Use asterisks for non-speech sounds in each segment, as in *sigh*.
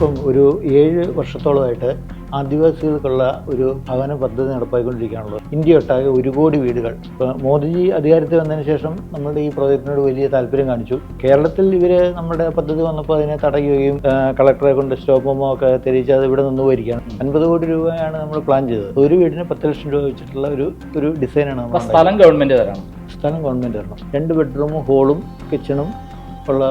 ഇപ്പം ഒരു ഏഴ് വർഷത്തോളമായിട്ട് ആദിവാസികൾക്കുള്ള ഒരു ഭവന പദ്ധതി നടപ്പാക്കിക്കൊണ്ടിരിക്കുകയാണല്ലോ ഇന്ത്യ ഒട്ടാകെ ഒരു കോടി വീടുകൾ. ഇപ്പോൾ മോദിജി അധികാരത്തിൽ വന്നതിന് ശേഷം നമ്മുടെ ഈ പ്രോജക്റ്റിനോട് വലിയ താല്പര്യം കാണിച്ചു. കേരളത്തിൽ ഇവർ നമ്മുടെ പദ്ധതി വന്നപ്പോൾ അതിനെ തടയുകയും കളക്ടറെ കൊണ്ട് സ്റ്റോപ്പ് ഒക്കെ തിരിച്ച് അത് ഇവിടെ നിന്ന് പോയിരിക്കുകയാണ്. അൻപത് കോടി രൂപയാണ് നമ്മൾ പ്ലാൻ ചെയ്തത്. ഒരു വീടിന് പത്ത് ലക്ഷം രൂപ വെച്ചിട്ടുള്ള ഒരു ഒരു ഡിസൈനാണ് സ്ഥലം ഗവൺമെന്റ് തരണം സ്ഥലം ഗവൺമെന്റ് തരണം. രണ്ട് ബെഡ്റൂമും ഹോളും കിച്ചണും ഉള്ള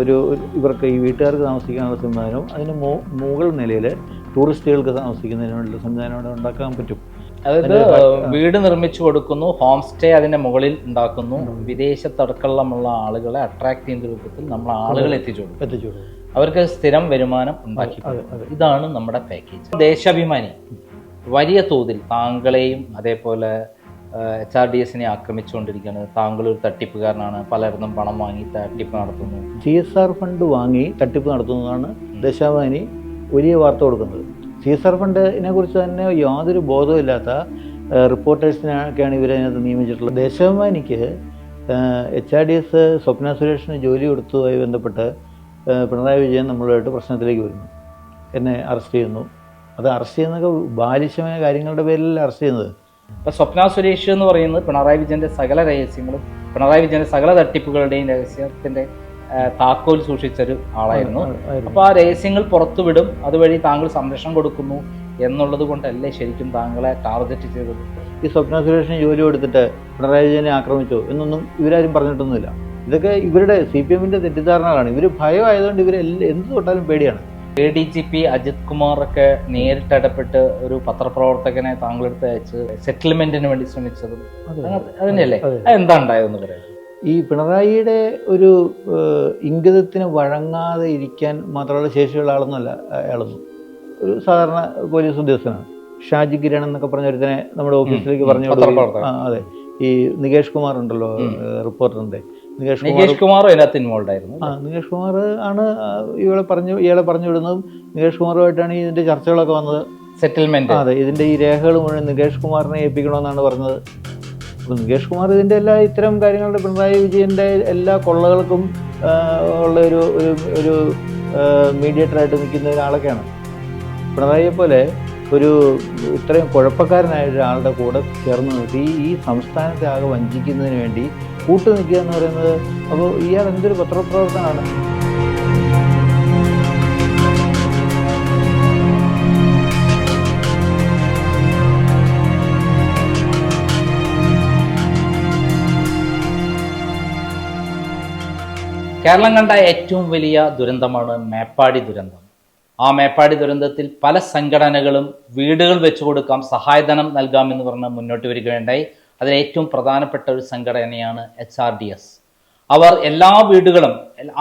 ഒരു ഇവർക്ക് ഈ വീട്ടുകാർക്ക് താമസിക്കാനുള്ള സംവിധാനവും അതിന് മുകൾ നിലയിൽ ടൂറിസ്റ്റുകൾക്ക് താമസിക്കുന്നതിനുള്ള സംവിധാനം അവിടെ ഉണ്ടാക്കാൻ പറ്റും. അതായത് വീട് നിർമ്മിച്ചു കൊടുക്കുന്നു ഹോം സ്റ്റേ അതിന്റെ മുകളിൽ ഉണ്ടാക്കുന്നു വിദേശത്തടക്കമുള്ള ആളുകളെ അട്രാക്ട് ചെയ്യുന്ന രൂപത്തിൽ നമ്മൾ ആളുകളെ എത്തിച്ചു കൊടുക്കും എത്തിച്ചു അവർക്ക് സ്ഥിരം വരുമാനം ഉണ്ടാക്കി. ഇതാണ് നമ്മുടെ പാക്കേജ് ദേശാഭിമാനി. വലിയ തോതിൽ താങ്കളെയും അതേപോലെ എച്ച് ആർ ഡി എസിനെ ആക്രമിച്ചുകൊണ്ടിരിക്കുകയാണ്. താങ്കൾ ഒരു തട്ടിപ്പുകാരനാണ്. പലരിടത്തും പണം വാങ്ങി തട്ടിപ്പ് നടത്തുന്നു. സി എസ് ആർ ഫണ്ട് വാങ്ങി തട്ടിപ്പ് നടത്തുന്നതാണ് ദശാവാനി വലിയ വാർത്ത കൊടുക്കുന്നത്. സി എസ് ആർ ഫണ്ടിനെ കുറിച്ച് തന്നെ യാതൊരു ബോധവുമില്ലാത്ത റിപ്പോർട്ടേഴ്സിനൊക്കെയാണ് ഇവരെ അതിനകത്ത് നിയമിച്ചിട്ടുള്ളത്. ദേശാഭിമാനിക്ക് H R D S Swapna സുരേഷിന് ജോലി കൊടുത്തതുമായി ബന്ധപ്പെട്ട് പിണറായി വിജയൻ നമ്മളുമായിട്ട് പ്രശ്നത്തിലേക്ക് വരുന്നു. എന്നെ അറസ്റ്റ് ചെയ്യുന്നു. അത് അറസ്റ്റ് ചെയ്യുന്നതൊക്കെ ബാലിശമായ കാര്യങ്ങളുടെ പേരിലല്ല അറസ്റ്റ് ചെയ്യുന്നത്. ഇപ്പൊ സ്വപ്ന സുരേഷ് എന്ന് പറയുന്നത് പിണറായി വിജയന്റെ സകല രഹസ്യങ്ങളും പിണറായി വിജയന്റെ സകല തട്ടിപ്പുകളുടെയും രഹസ്യത്തിന്റെ താക്കോൽ സൂക്ഷിച്ചൊരു ആളായിരുന്നു. അപ്പോൾ അപ്പൊ ആ രഹസ്യങ്ങൾ പുറത്തുവിടും. അതുവഴി താങ്കൾ സംരക്ഷണം കൊടുക്കുന്നു എന്നുള്ളത് കൊണ്ടല്ലേ ശരിക്കും താങ്കളെ ടാർഗറ്റ് ചെയ്തത്? ഈ സ്വപ്ന സുരേഷിന് ജോലി കൊടുത്തിട്ട് പിണറായി വിജയനെ ആക്രമിച്ചോ എന്നൊന്നും ഇവരാരും പറഞ്ഞിട്ടൊന്നുമില്ല. ഇതൊക്കെ ഇവരുടെ സി പി എമ്മിന്റെ തെറ്റിദ്ധാരണകളാണ്. ഇവർ ഭയമായതുകൊണ്ട് ഇവർ എന്ത് തൊട്ടാലും പേടിയാണ്. A D G P Ajith Kumar ഒക്കെ നേരിട്ട് ഇടപെട്ട് ഒരു പത്രപ്രവർത്തകനെ താങ്കളെടുത്ത് അയച്ച് സെറ്റിൽമെന്റിന് വേണ്ടി ശ്രമിച്ചതും അതിനല്ലേ അതെ. അത്. എന്താ ഉണ്ടായതെന്ന് പറയാം? ഈ പിണറായിയുടെ ഒരു ഇംഗിതത്തിന് വഴങ്ങാതെ ഇരിക്കാൻ മാത്രമുള്ള ശേഷിയുള്ള ആളൊന്നുമല്ല അയാളൊന്നും. ഒരു സാധാരണ പോലീസ് ഉദ്യോഗസ്ഥനാണ്. ഷാജി കിരൺ എന്നൊക്കെ പറഞ്ഞ ഒരുത്തനെ നമ്മുടെ ഓഫീസിലേക്ക് പറഞ്ഞു അതെ. ഈ നികേഷ് കുമാർ ഉണ്ടല്ലോ റിപ്പോർട്ടറിന്റെ നികേഷ് കുമാർ അതിനകത്ത് ഇൻവോൾവ് ആയിരുന്നു. ആ നികേഷ് കുമാർ ആണ് ഇവളെ പറഞ്ഞു ഇയാളെ പറഞ്ഞു വിടുന്നതും നികേഷ് കുമാറുമായിട്ടാണ് ഇതിന്റെ ചർച്ചകളൊക്കെ വന്നത്. സെറ്റിൽമെന്റ് അതെ ഇതിന്റെ ഈ രേഖകൾ മുഴുവൻ നികേഷ് കുമാറിനെ ഏൽപ്പിക്കണമെന്നാണ് പറഞ്ഞത്. അപ്പോൾ നികേഷ് കുമാർ ഇതിന്റെ എല്ലാ ഇത്തരം കാര്യങ്ങളുടെ പിണറായി വിജയന്റെ എല്ലാ കൊള്ളകൾക്കും ഉള്ള ഒരു ഒരു ഒരു മീഡിയേറ്ററായിട്ട് നിൽക്കുന്ന ഒരാളൊക്കെയാണ്. പിണറായിയെ പോലെ ഒരു ഇത്രയും കുഴപ്പക്കാരനായ ഒരാളുടെ കൂടെ ചേർന്ന് നിർത്തി ഈ സംസ്ഥാനത്തെ ആകെ വഞ്ചിക്കുന്നതിന് വേണ്ടി കൂട്ടു നിൽക്കുക എന്ന് പറയുന്നത് അപ്പോൾ ഇയാൾ എന്തൊരു പത്രപ്രവർത്തനമാണ് കേരളം കണ്ട ഏറ്റവും വലിയ ദുരന്തമാണ് മേപ്പാടി ദുരന്തം. ആ മേപ്പാടി ദുരന്തത്തിൽ പല സംഘടനകളും വീടുകൾ വെച്ചു കൊടുക്കാം സഹായധനം നൽകാം എന്ന് പറഞ്ഞ് മുന്നോട്ട് വരികയുണ്ടായി. അതിൽ ഏറ്റവും പ്രധാനപ്പെട്ട ഒരു സംഘടനയാണ് എച്ച് ആർ ഡി എസ്. അവർ എല്ലാ വീടുകളും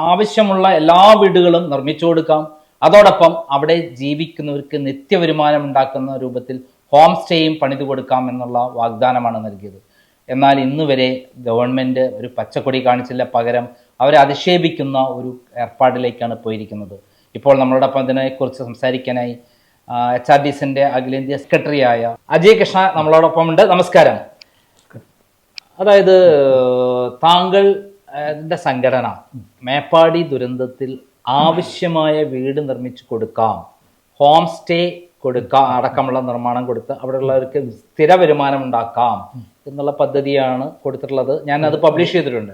ആവശ്യമുള്ള എല്ലാ വീടുകളും നിർമ്മിച്ചു കൊടുക്കാം. അതോടൊപ്പം അവിടെ ജീവിക്കുന്നവർക്ക് നിത്യവരുമാനം ഉണ്ടാക്കുന്ന രൂപത്തിൽ ഹോം സ്റ്റേയും പണിതു കൊടുക്കാം എന്നുള്ള വാഗ്ദാനമാണ് നൽകിയത്. എന്നാൽ ഇന്ന് വരെ ഗവൺമെന്റ് ഒരു പച്ചക്കൊടി കാണിച്ചില്ല. പകരം അവരെ അധിക്ഷേപിക്കുന്ന ഒരു ഏർപ്പാടിലേക്കാണ് പോയിരിക്കുന്നത്. ഇപ്പോൾ നമ്മളോടൊപ്പം ഇതിനെക്കുറിച്ച് സംസാരിക്കാനായി എച്ച് ആർ ഡി എസിന്റെ അഖിലേന്ത്യാ സെക്രട്ടറിയായ അജയ് കൃഷ്ണ നമ്മളോടൊപ്പം ഉണ്ട് നമസ്കാരം. അതായത് താങ്കൾ ന്റെ സംഘടന മേപ്പാടി ദുരന്തത്തിൽ ആവശ്യമായ വീട് നിർമ്മിച്ചു കൊടുക്കാം. ഹോം സ്റ്റേ കൊടുക്കാം. അടക്കമുള്ള നിർമ്മാണം കൊടുത്ത് അവിടെയുള്ളവർക്ക് സ്ഥിര വരുമാനം ഉണ്ടാക്കാം എന്നുള്ള പദ്ധതിയാണ് കൊടുത്തിട്ടുള്ളത്. ഞാൻ അത് പബ്ലിഷ് ചെയ്തിട്ടുണ്ട്.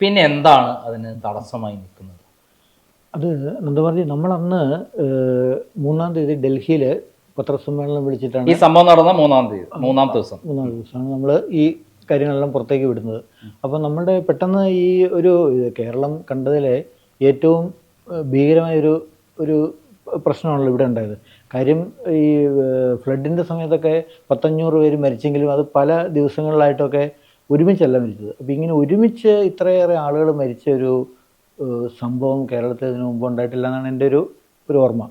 പിന്നെ എന്താണ് അതിന് തടസ്സമായി നിൽക്കുന്നത്? അത് എന്താ പറഞ്ഞ നമ്മൾ അന്ന് മൂന്നാം തീയതി ഡൽഹിയിൽ പത്രസമ്മേളനം വിളിച്ചിട്ടാണ് ഈ സംഭവം നടന്ന മൂന്നാം തീയതി മൂന്നാം ദിവസം. മൂന്നാം ദിവസമാണ് നമ്മൾ ഈ കാര്യങ്ങളെല്ലാം പുറത്തേക്ക് വിടുന്നത്. അപ്പോൾ നമ്മുടെ പെട്ടെന്ന് ഈ ഒരു കേരളം കണ്ടതിലെ ഏറ്റവും ഭീകരമായ ഒരു ഒരു പ്രശ്നമാണല്ലോ ഇവിടെ ഉണ്ടായത്. കാര്യം ഈ ഫ്ലഡിന്റെ സമയത്തൊക്കെ പത്തഞ്ഞൂറ് പേര് മരിച്ചെങ്കിലും അത് പല ദിവസങ്ങളിലായിട്ടൊക്കെ ഒരുമിച്ചല്ല മരിച്ചത്. അപ്പോൾ ഇങ്ങനെ ഒരുമിച്ച് ഇത്രയേറെ ആളുകൾ മരിച്ച ഒരു സംഭവം കേരളത്തിൽ ഇതിനു മുമ്പ് ഉണ്ടായിട്ടില്ല എന്നാണ് എന്റെ ഒരു ഒരു ഓർമ്മ.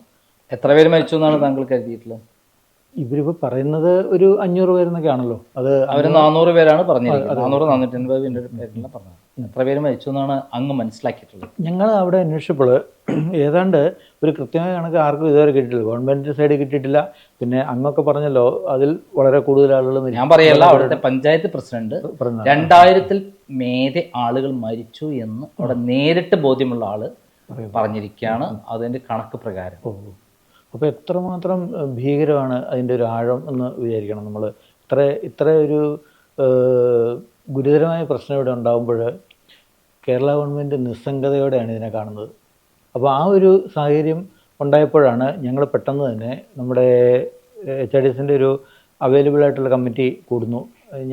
എത്ര പേര് മരിച്ചു എന്നാണ് താങ്കൾ കരുതിയിട്ടുള്ളത്? ഇവരിപ്പോൾ പറയുന്നത് ഒരു അഞ്ഞൂറ് പേരെന്നൊക്കെ ആണല്ലോ അത് അവർ നാനൂറ് പേരാണ് പറഞ്ഞിരിക്കുന്നത്. നാനൂറ് നാനൂറ്റി അൻപത് പേരിലാണ് പറഞ്ഞത്. എത്ര പേര് മരിച്ചു എന്നാണ് അങ്ങ് മനസ്സിലാക്കിയിട്ടുള്ളത്. ഞങ്ങൾ അവിടെ അന്വേഷിച്ചപ്പോൾ ഏതാണ്ട് ഒരു കൃത്യമായ കണക്ക് ആർക്കും ഇതുവരെ കിട്ടിയിട്ടില്ല. ഗവൺമെന്റ് സൈഡിൽ കിട്ടിയിട്ടില്ല. പിന്നെ അങ്ങൊക്കെ പറഞ്ഞല്ലോ അതിൽ വളരെ കൂടുതൽ ആളുകൾ ഞാൻ പറയല്ല അവിടുത്തെ പഞ്ചായത്ത് പ്രസിഡന്റ് രണ്ടായിരത്തിൽ മേതെ ആളുകൾ മരിച്ചു എന്ന് അവിടെ നേരിട്ട് ബോധ്യമുള്ള ആൾ പറഞ്ഞിരിക്കുകയാണ്. അതിന്റെ കണക്ക് പ്രകാരം. അപ്പോൾ എത്രമാത്രം ഭീകരമാണ് അതിന്റെ ഒരു ആഴം എന്ന് വിചാരിക്കണം നമ്മൾ ഇത്ര ഇത്ര ഒരു ഗുരുതരമായ പ്രശ്നം ഇവിടെ ഉണ്ടാകുമ്പോൾ കേരള ഗവൺമെന്റ് നിസ്സംഗതയോടെയാണ് ഇതിനെ കാണുന്നത്. അപ്പോൾ ആ ഒരു സാഹചര്യം ഉണ്ടായപ്പോഴാണ് ഞങ്ങൾ പെട്ടെന്ന് തന്നെ നമ്മുടെ എച്ച് ഐ ഡി എസിന്റെ ഒരു അവൈലബിൾ ആയിട്ടുള്ള കമ്മിറ്റി കൂടുന്നു.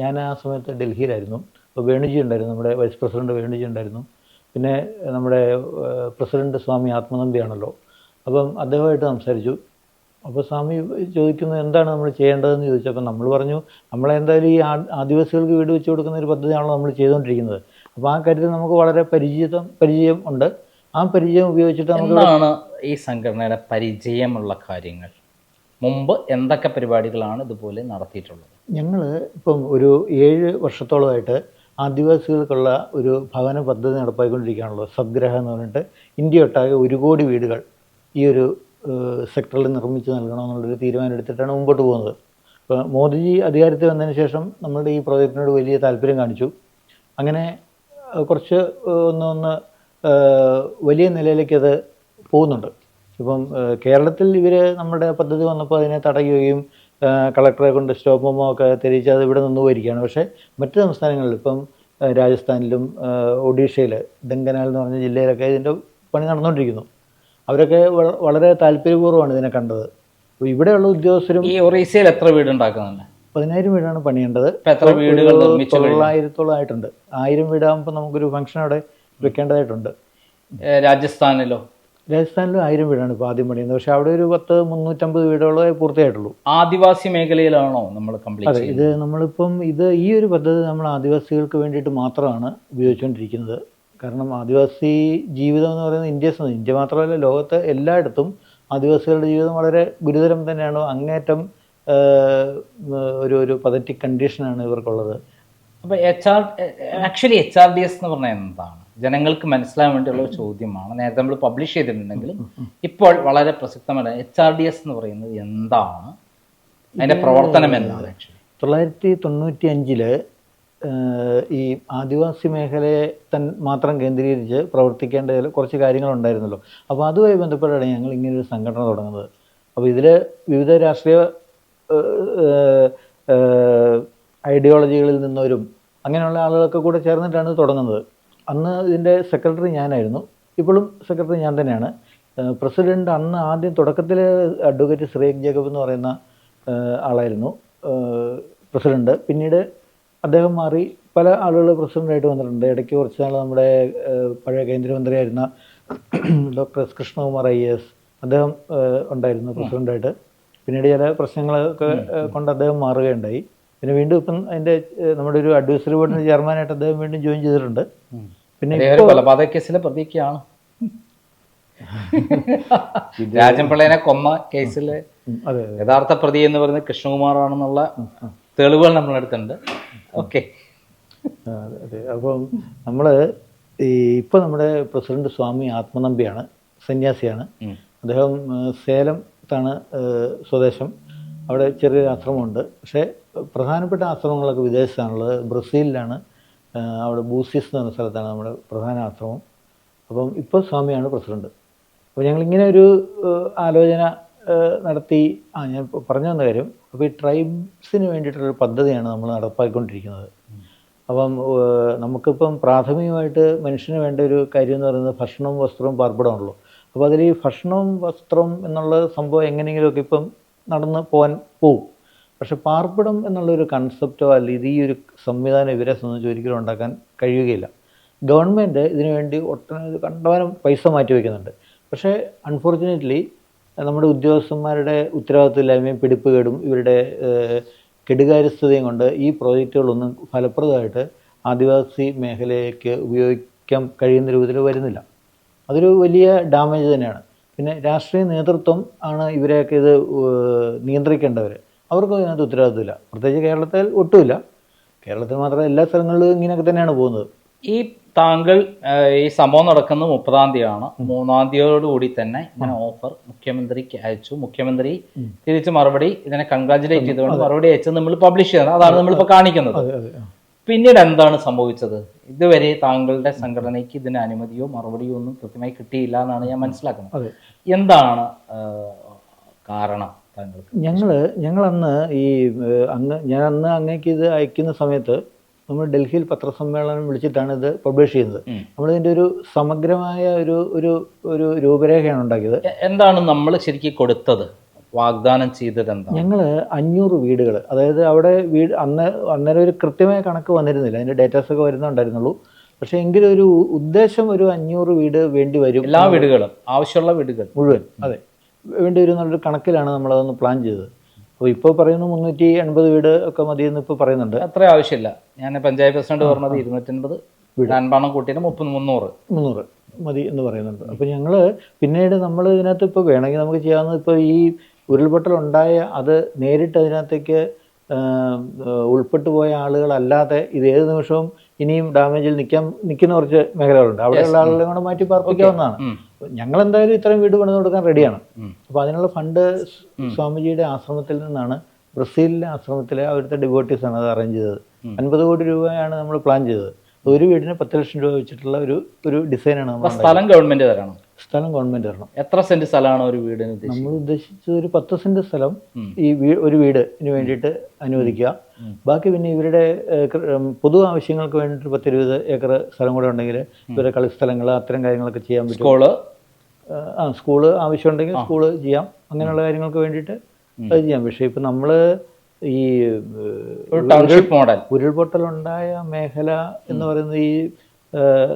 ഞാൻ ആ സമയത്ത് ഡൽഹിയിലായിരുന്നു. അപ്പോൾ വേണുജി ഉണ്ടായിരുന്നു നമ്മുടെ വൈസ് പ്രസിഡന്റ് വേണുജി ഉണ്ടായിരുന്നു. പിന്നെ നമ്മുടെ പ്രസിഡന്റ് സ്വാമി ആത്മനന്ദിയാണല്ലോ. അപ്പം അദ്ദേഹമായിട്ട് സംസാരിച്ചു. അപ്പോൾ സ്വാമി ചോദിക്കുന്നത് എന്താണ് നമ്മൾ ചെയ്യേണ്ടതെന്ന് ചോദിച്ചപ്പോൾ നമ്മൾ പറഞ്ഞു നമ്മളെന്തായാലും ഈ ആദിവാസികൾക്ക് വീട് വെച്ച് കൊടുക്കുന്ന ഒരു പദ്ധതിയാണല്ലോ നമ്മൾ ചെയ്തുകൊണ്ടിരിക്കുന്നത്. അപ്പോൾ ആ കാര്യത്തിൽ നമുക്ക് വളരെ പരിചിതം പരിചയം ഉണ്ട്. ആ പരിചയം ഉപയോഗിച്ചിട്ട് നമുക്ക് എന്താണ് ഈ സംഘടനയുടെ പരിചയമുള്ള കാര്യങ്ങൾ? മുമ്പ് എന്തൊക്കെ പരിപാടികളാണ് ഇതുപോലെ നടത്തിയിട്ടുള്ളത്? ഞങ്ങൾ ഇപ്പം ഒരു ഏഴ് വർഷത്തോളമായിട്ട് ആദിവാസികൾക്കുള്ള ഒരു ഭവന പദ്ധതി നടപ്പാക്കിക്കൊണ്ടിരിക്കുകയാണല്ലോ സദ്ഗ്രഹം എന്ന് പറഞ്ഞിട്ട്. ഇന്ത്യ ഒട്ടാകെ ഒരു കോടി വീടുകൾ ഈ ഒരു സെക്ടറിൽ നിർമ്മിച്ച് നൽകണമെന്നുള്ളൊരു തീരുമാനം എടുത്തിട്ടാണ് മുമ്പോട്ട് പോകുന്നത്. ഇപ്പോൾ മോദിജി അധികാരത്തിൽ വന്നതിന് ശേഷം നമ്മളുടെ ഈ പ്രോജക്റ്റിനോട് വലിയ താല്പര്യം കാണിച്ചു. അങ്ങനെ കുറച്ച് ഒന്ന് ഒന്ന് വലിയ നിലയിലേക്ക് അത് പോകുന്നുണ്ട്. ഇപ്പം കേരളത്തിൽ ഇവർ നമ്മുടെ പദ്ധതി വന്നപ്പോൾ അതിനെ തടയുകയും കളക്ടറെ കൊണ്ട് സ്റ്റോപ്പ് മെമ്മോ ഒക്കെ തിരിച്ച് അത് ഇവിടെ നിന്ന് പോയിരിക്കുകയാണ്. പക്ഷേ മറ്റ് സംസ്ഥാനങ്ങളിൽ ഇപ്പം രാജസ്ഥാനിലും ഒഡീഷയിൽ ദങ്കനാൽ എന്ന് പറഞ്ഞ ജില്ലയിലൊക്കെ ഇതിന്റെ പണി നടന്നുകൊണ്ടിരിക്കുന്നു. അവരൊക്കെ വളരെ താല്പര്യപൂർവമാണ് ഇതിനെ കണ്ടത്. അപ്പോൾ ഇവിടെയുള്ള ഉദ്യോഗസ്ഥരും ഈ ഒറീസയിൽ എത്ര വീട് ഉണ്ടാക്കുന്നുണ്ട്? പതിനായിരം വീടാണ് പണിയേണ്ടത്. എത്ര വീടുകൾ? തൊള്ളായിരത്തോളം ആയിട്ടുണ്ട്. ആയിരം വീടാകുമ്പോൾ നമുക്കൊരു ഫംഗ്ഷൻ അവിടെ വെക്കേണ്ടതായിട്ടുണ്ട്. രാജസ്ഥാനിലോ? രാജസ്ഥാനിലും ആയിരം വീടാണ് ഇപ്പോൾ ആദ്യം പണിയുന്നത്. പക്ഷേ അവിടെ ഒരു പത്ത് മുന്നൂറ്റമ്പത് വീടുകളെ പൂർത്തിയായിട്ടുള്ളൂ. ആദിവാസി മേഖലയിലാണോ നമ്മൾ കംപ്ലീറ്റ് അതെ ഇത് നമ്മളിപ്പം ഇത് ഈ ഒരു പദ്ധതി നമ്മൾ ആദിവാസികൾക്ക് വേണ്ടിയിട്ട് മാത്രമാണ് ഉപയോഗിച്ചുകൊണ്ടിരിക്കുന്നത്. കാരണം ആദിവാസി ജീവിതം എന്ന് പറയുന്നത് ഇന്ത്യ ഇന്ത്യ മാത്രമല്ല ലോകത്ത് എല്ലായിടത്തും ആദിവാസികളുടെ ജീവിതം വളരെ ഗുരുതരം തന്നെയാണ്. അങ്ങേറ്റം ഒരു ഒരു പതറ്റിക് കണ്ടീഷനാണ് ഇവർക്കുള്ളത്. അപ്പോൾ H R actually H R D S എന്ന് പറഞ്ഞാൽ എന്താണ്? ജനങ്ങൾക്ക് മനസ്സിലാൻ വേണ്ടിയുള്ള ഒരു ചോദ്യമാണ്. നേരത്തെ നമ്മൾ പബ്ലിഷ് ചെയ്തിട്ടുണ്ടെങ്കിലും ഇപ്പോൾ വളരെ പ്രസക്തമായ എച്ച് ആർ ഡി എസ് എന്ന് പറയുന്നത് എന്താണ്? അതിന്റെ പ്രവർത്തനം എന്താണ് ആക്ച്വലി തൊള്ളായിരത്തി തൊണ്ണൂറ്റി അഞ്ചിൽ ഈ ആദിവാസി മേഖലയെ തൻ മാത്രം കേന്ദ്രീകരിച്ച് പ്രവർത്തിക്കേണ്ട കുറച്ച് കാര്യങ്ങളുണ്ടായിരുന്നല്ലോ. അപ്പോൾ അതുമായി ബന്ധപ്പെട്ടാണ് ഞങ്ങൾ ഇങ്ങനെ ഒരു സംഘടന തുടങ്ങുന്നത്. അപ്പോൾ ഇതിൽ വിവിധ രാഷ്ട്രീയ ഐഡിയോളജികളിൽ നിന്നവരും അങ്ങനെയുള്ള ആളുകളൊക്കെ കൂടെ ചേർന്നിട്ടാണ് തുടങ്ങുന്നത്. അന്ന് ഇതിന്റെ സെക്രട്ടറി ഞാനായിരുന്നു. ഇപ്പോഴും സെക്രട്ടറി ഞാൻ തന്നെയാണ്. പ്രസിഡന്റ് അന്ന് ആദ്യം തുടക്കത്തിൽ അഡ്വക്കേറ്റ് ശ്രീ ജേക്കബ് എന്ന് പറയുന്ന ആളായിരുന്നു പ്രസിഡന്റ്. പിന്നീട് അദ്ദേഹം മാറി പല ആളുകൾ പ്രസിഡന്റായിട്ട് വന്നിട്ടുണ്ട്. ഇടയ്ക്ക് കുറച്ച് നാൾ നമ്മുടെ പഴയ കേന്ദ്രമന്ത്രിയായിരുന്ന *clears throat* doctor S Krishnakumar I S അദ്ദേഹം ഉണ്ടായിരുന്നു പ്രസിഡന്റായിട്ട്. പിന്നീട് ചില പ്രശ്നങ്ങളൊക്കെ കൊണ്ട് അദ്ദേഹം മാറുകയുണ്ടായി. പിന്നെ വീണ്ടും ഇപ്പം അതിന്റെ നമ്മുടെ ഒരു അഡ്വൈസറി ബോർഡിന്റെ ചെയർമാനായിട്ട് അദ്ദേഹം വീണ്ടും ജോയിൻ ചെയ്തിട്ടുണ്ട്. പിന്നെ കൊലപാതക കേസിലെ പ്രതീക്ഷയാണ്. *laughs* രാജൻപിള്ളേനെ കൊന്ന കേസിലെ യഥാർത്ഥ പ്രതി എന്ന് പറയുന്നത് കൃഷ്ണകുമാറാണെന്നുള്ള തെളിവുകൾ നമ്മളെടുത്തുണ്ട് ഓക്കെ. അതെ. അപ്പം നമ്മൾ ഈ ഇപ്പം നമ്മുടെ പ്രസിഡന്റ് സ്വാമി ആത്മനമ്പിയാണ് സന്യാസിയാണ്. അദ്ദേഹം സേലത്താണ് സ്വദേശം. അവിടെ ചെറിയൊരു ആശ്രമമുണ്ട്. പക്ഷേ പ്രധാനപ്പെട്ട ആശ്രമങ്ങളൊക്കെ വിദേശത്താണുള്ളത്. ബ്രസീലിലാണ് അവിടെ ബൂസിസ് എന്ന് പറഞ്ഞ സ്ഥലത്താണ് നമ്മുടെ പ്രധാന ആശ്രമം. അപ്പം ഇപ്പോൾ സ്വാമിയാണ് പ്രസിഡന്റ്. അപ്പോൾ ഞങ്ങളിങ്ങനെ ഒരു ആലോചന നടത്തി ആ ഞാൻ പറഞ്ഞു വന്ന കാര്യം അപ്പോൾ ഈ ട്രൈബ്സിന് വേണ്ടിയിട്ടുള്ളൊരു പദ്ധതിയാണ് നമ്മൾ നടപ്പാക്കിക്കൊണ്ടിരിക്കുന്നത്. അപ്പം നമുക്കിപ്പം പ്രാഥമികമായിട്ട് മനുഷ്യന് വേണ്ട ഒരു കാര്യം എന്ന് പറയുന്നത് ഭക്ഷണവും വസ്ത്രവും പാർപ്പിടമാണല്ലോ. അപ്പോൾ അതിൽ ഈ ഭക്ഷണവും വസ്ത്രവും എന്നുള്ള സംഭവം എങ്ങനെയെങ്കിലുമൊക്കെ ഇപ്പം നടന്ന് പോകാൻ പോവും. പക്ഷെ പാർപ്പിടം എന്നുള്ളൊരു കൺസെപ്റ്റോ അല്ലെങ്കിൽ ഈ ഒരു സംവിധാനം ഇവരെ സംബന്ധിച്ച് ഒരിക്കലും ഉണ്ടാക്കാൻ കഴിയുകയില്ല. ഗവൺമെന്റ് ഇതിനുവേണ്ടി ഒട്ടനവധി കണ്ടവാനം പൈസ മാറ്റി വയ്ക്കുന്നുണ്ട് പക്ഷേ അൺഫോർച്ചുനേറ്റ്ലി നമ്മുടെ ഉദ്യോഗസ്ഥന്മാരുടെ ഉത്തരവാദിത്തമില്ലായ്മയും പിടിപ്പുകേടും ഇവരുടെ കെടുകാര്യസ്ഥതയും കൊണ്ട് ഈ പ്രോജക്റ്റുകളൊന്നും ഫലപ്രദമായിട്ട് ആദിവാസി മേഖലയ്ക്ക് ഉപയോഗിക്കാൻ കഴിയുന്ന രൂപത്തിൽ വരുന്നില്ല. അതൊരു വലിയ ഡാമേജ് തന്നെയാണ്. പിന്നെ രാഷ്ട്രീയ നേതൃത്വം ആണ് ഇവരെയൊക്കെ ഇത് നിയന്ത്രിക്കേണ്ടവർ അവർക്കും ഇതിനകത്ത് ഉത്തരവാദിത്തമില്ല പ്രത്യേകിച്ച് കേരളത്തിൽ ഒട്ടുമില്ല. കേരളത്തിൽ മാത്രമല്ല എല്ലാ സ്ഥലങ്ങളിലും ഇങ്ങനെയൊക്കെ തന്നെയാണ് പോകുന്നത്. ഈ താങ്കൾ ഈ സംഭവം നടക്കുന്നത് മുപ്പതാം തീയതിയാണ്. മൂന്നാം തീയതിയോടുകൂടി തന്നെ ഇങ്ങനെ ഓഫർ മുഖ്യമന്ത്രിക്ക് അയച്ചു. മുഖ്യമന്ത്രി തിരിച്ച് മറുപടി ഇതിനെ കൺഗ്രാചുലേറ്റ് ചെയ്തുകൊണ്ട് മറുപടി അയച്ചത് നമ്മൾ പബ്ലിഷ് ചെയ്യണം അതാണ് നമ്മളിപ്പോൾ കാണിക്കുന്നത്. പിന്നീട് എന്താണ് സംഭവിച്ചത്? ഇതുവരെ താങ്കളുടെ സംഘടനയ്ക്ക് ഇതിന് അനുമതിയോ മറുപടിയോ ഒന്നും കൃത്യമായി കിട്ടിയില്ല എന്നാണ് ഞാൻ മനസ്സിലാക്കുന്നത്. എന്താണ് കാരണം താങ്കൾക്ക്? ഞങ്ങൾ ഞങ്ങളന്ന് ഈ അങ്ങ് ഞാൻ അന്ന് അങ്ങേക്ക് ഇത് അയക്കുന്ന സമയത്ത് നമ്മൾ ഡൽഹിയിൽ പത്രസമ്മേളനം വിളിച്ചിട്ടാണ് ഇത് പബ്ലിഷ് ചെയ്യുന്നത്. നമ്മളിതിന്റെ ഒരു സമഗ്രമായ ഒരു ഒരു ഒരു രൂപരേഖയാണ് ഉണ്ടാക്കിയത്. എന്താണ് നമ്മൾ ശരിക്കും കൊടുത്തത്? വാഗ്ദാനം ചെയ്തത് എന്താണ്? ഞങ്ങൾ അഞ്ഞൂറ് വീടുകൾ അതായത് അവിടെ വീട് അന്ന് അന്നേരം ഒരു കൃത്യമായ കണക്ക് വന്നിരുന്നില്ല. അതിന്റെ ഡേറ്റാസ് ഒക്കെ വരുന്നുണ്ടായിരുന്നുള്ളൂ. പക്ഷേ എങ്കിലും ഒരു ഉദ്ദേശം ഒരു അഞ്ഞൂറ് വീട് വേണ്ടി വരും എല്ലാ വീടുകളും ആവശ്യമുള്ള വീടുകൾ. മുഴുവൻ അതെ. വേണ്ടി വരും എന്നുള്ളൊരു കണക്കിലാണ് നമ്മളതൊന്ന് പ്ലാൻ ചെയ്തത്. അപ്പോൾ ഇപ്പോൾ പറയുന്നു മുന്നൂറ്റി എൺപത് വീട് ഒക്കെ മതിയെന്ന് ഇപ്പോൾ പറയുന്നുണ്ട്. അത്ര ആവശ്യമില്ല. ഞാൻ പഞ്ചായത്ത് പ്രസിഡന്റ് പറഞ്ഞത് ഇരുന്നൂറ്റൻപത് രണ്ടെണ്ണം കൂട്ടിയിട്ട് മുപ്പത് മുന്നൂറ്. മുന്നൂറ് മതി എന്ന് പറയുന്നുണ്ട്. അപ്പോൾ ഞങ്ങൾ പിന്നീട് നമ്മൾ ഇതിനകത്ത് ഇപ്പോൾ വേണമെങ്കിൽ നമുക്ക് ചെയ്യാവുന്നത് ഇപ്പോൾ ഈ ഉരുൾപൊട്ടൽ ഉണ്ടായ അത് നേരിട്ട് അതിനകത്തേക്ക് ഉൾപ്പെട്ടു പോയ ആളുകളല്ലാതെ ഇത് ഏത് നിമിഷവും ഇനിയും ഡാമേജിൽ നിൽക്കാൻ നിൽക്കുന്ന കുറച്ച് മേഖലകളുണ്ട്. അവിടെയുള്ള ആളുകളെ കൂടെ മാറ്റി പാർപ്പിക്കാവുന്നതാണ്. ഞങ്ങൾ എന്തായാലും ഇത്രയും വീട് പണിത് കൊടുക്കാൻ റെഡിയാണ് അപ്പൊ അപ്പോൾ അതിനുള്ള ഫണ്ട് സ്വാമിജിയുടെ ആശ്രമത്തിൽ നിന്നാണ് ബ്രസീലിലെ ആശ്രമത്തിലെ അവിടുത്തെ ഡിവോട്ടീസ് ആണ് അത് അറേഞ്ച് ചെയ്തത്. അൻപത് കോടി രൂപയാണ് നമ്മൾ പ്ലാൻ ചെയ്തത്. ഒരു വീടിന് പത്ത് ലക്ഷം രൂപ വെച്ചിട്ടുള്ള ഒരു ഒരു ഡിസൈനാണ് നമ്മൾ സ്ഥലം ഗവൺമെന്റ് തരണം. സ്ഥലം ഗവൺമെന്റ് തരണം. എത്ര സെന്റ് സ്ഥലമാണ് ഒരു വീടിന് നമ്മൾ ഉദ്ദേശിച്ചത് ഒരു പത്ത് സെന്റ് സ്ഥലം ഈ ഒരു വീടിന് വേണ്ടിയിട്ട് അനുവദിക്കുക. ബാക്കി പിന്നെ ഇവരുടെ പൊതു ആവശ്യങ്ങൾക്ക് വേണ്ടിയിട്ട് പത്തിരുപത് ഏക്കർ സ്ഥലം കൂടെ ഉണ്ടെങ്കിൽ ഇവരുടെ കളിസ്ഥലങ്ങൾ അത്തരം കാര്യങ്ങളൊക്കെ ചെയ്യാൻ പറ്റും. ആ സ്കൂൾ ആവശ്യമുണ്ടെങ്കിൽ സ്കൂൾ ചെയ്യാം. അങ്ങനെയുള്ള കാര്യങ്ങൾക്ക് വേണ്ടിയിട്ട് അത് ചെയ്യാം. പക്ഷേ ഇപ്പം നമ്മൾ ഈ ടൗൺഷിപ്പ് മോഡൽ ഉരുൾപൊട്ടലുണ്ടായ മേഖല എന്ന് പറയുന്നത് ഈ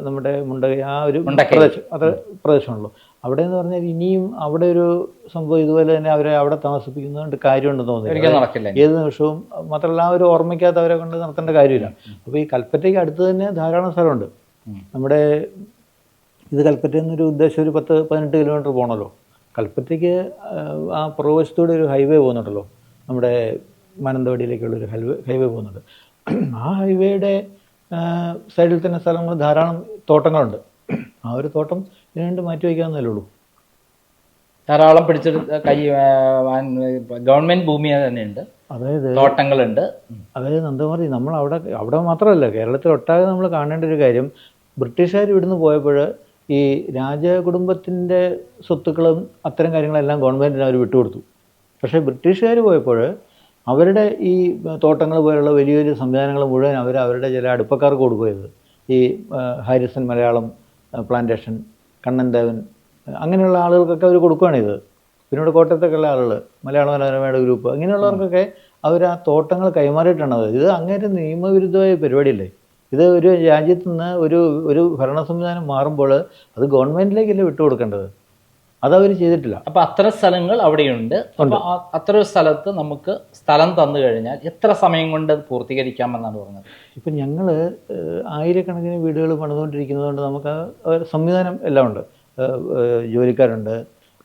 നമ്മുടെ മുണ്ടക ആ ഒരു പ്രദേശം അത് പ്രദേശമാണല്ലോ. അവിടെ എന്ന് പറഞ്ഞാൽ ഇനിയും അവിടെ ഒരു സംഭവം ഇതുപോലെ തന്നെ അവരെ അവിടെ താമസിപ്പിക്കുന്നതുകൊണ്ട് കാര്യമുണ്ടെന്ന് തോന്നുന്നില്ല. ഏത് നിമിഷവും മാത്രമല്ല ആ ഒരു ഓർമ്മയ്ക്കകത്ത് അവരെ കൊണ്ട് നടത്തേണ്ട കാര്യമില്ല. അപ്പോൾ ഈ കൽപ്പറ്റയ്ക്ക് അടുത്ത് തന്നെ ധാരാളം സ്ഥലമുണ്ട്. നമ്മുടെ ഇത് കൽപ്പറ്റയിൽ നിന്നൊരു ഉദ്ദേശം ഒരു പത്ത് പതിനെട്ട് കിലോമീറ്റർ പോകണമല്ലോ കൽപ്പറ്റയ്ക്ക് ആ പുറകുവശത്തൂടെ ഒരു ഹൈവേ പോകുന്നുണ്ടല്ലോ. നമ്മുടെ മാനന്തവാടിയിലേക്കുള്ള ഒരു ഹൈവേ ഹൈവേ പോകുന്നുണ്ട്. ആ ഹൈവേയുടെ സൈഡിൽ തന്നെ സ്ഥലങ്ങൾ ധാരാളം തോട്ടങ്ങളുണ്ട്. ആ ഒരു തോട്ടം ഇതിനു വേണ്ടി മാറ്റി വയ്ക്കാവുന്നതല്ലേ ഉള്ളൂ. ധാരാളം പിടിച്ചെടുത്ത കൈ ഗവൺമെന്റ് ഭൂമി തന്നെയുണ്ട്. അതായത് തോട്ടങ്ങളുണ്ട്. അതായത് നന്ദകുമാരി നമ്മൾ അവിടെ അവിടെ മാത്രമല്ല കേരളത്തിൽ ഒട്ടാകെ നമ്മൾ കാണേണ്ട ഒരു കാര്യം ബ്രിട്ടീഷുകാർ ഇവിടുന്ന് പോയപ്പോൾ ഈ രാജകുടുംബത്തിന്റെ സ്വത്തുക്കളും അത്തരം കാര്യങ്ങളെല്ലാം ഗവൺമെന്റിന് അവർ വിട്ടുകൊടുത്തു. പക്ഷേ ബ്രിട്ടീഷുകാർ പോയപ്പോൾ അവരുടെ ഈ തോട്ടങ്ങൾ പോലുള്ള വലിയ വലിയ സംവിധാനങ്ങൾ മുഴുവൻ അവർ അവരുടെ ചില അടുപ്പക്കാർക്ക് കൊടുക്കുകയത് ഈ ഹാരിസൺ മലയാളം പ്ലാന്റേഷൻ കണ്ണൻദേവൻ അങ്ങനെയുള്ള ആളുകൾക്കൊക്കെ അവർ കൊടുക്കുകയാണ് ഇത്. പിന്നീട് കോട്ടയത്തൊക്കെയുള്ള ആളുകൾ മലയാള മനോരമയുടെ ഗ്രൂപ്പ് ഇങ്ങനെയുള്ളവർക്കൊക്കെ അവർ ആ തോട്ടങ്ങൾ കൈമാറിയിട്ടാണ്. ഇത് അങ്ങനെ നിയമവിരുദ്ധമായ പരിപാടിയല്ലേ? ഇത് ഒരു രാജ്യത്ത് നിന്ന് ഒരു ഒരു ഭരണ സംവിധാനം മാറുമ്പോൾ അത് ഗവൺമെന്റിലേക്കല്ലേ വിട്ടുകൊടുക്കേണ്ടത്? അതവർ ചെയ്തിട്ടില്ല. അപ്പൊ അത്ര സ്ഥലങ്ങൾ അവിടെയുണ്ട്. അത്ര ഒരു സ്ഥലത്ത് നമുക്ക് സ്ഥലം തന്നു കഴിഞ്ഞാൽ എത്ര സമയം കൊണ്ട് അത് പൂർത്തീകരിക്കാമെന്നാണ് പറഞ്ഞത്? ഇപ്പം ഞങ്ങൾ ആയിരക്കണക്കിന് വീടുകൾ പണിതുകൊണ്ടിരിക്കുന്നതുകൊണ്ട് നമുക്ക് സംവിധാനം എല്ലാം ഉണ്ട്. ജോലിക്കാരുണ്ട്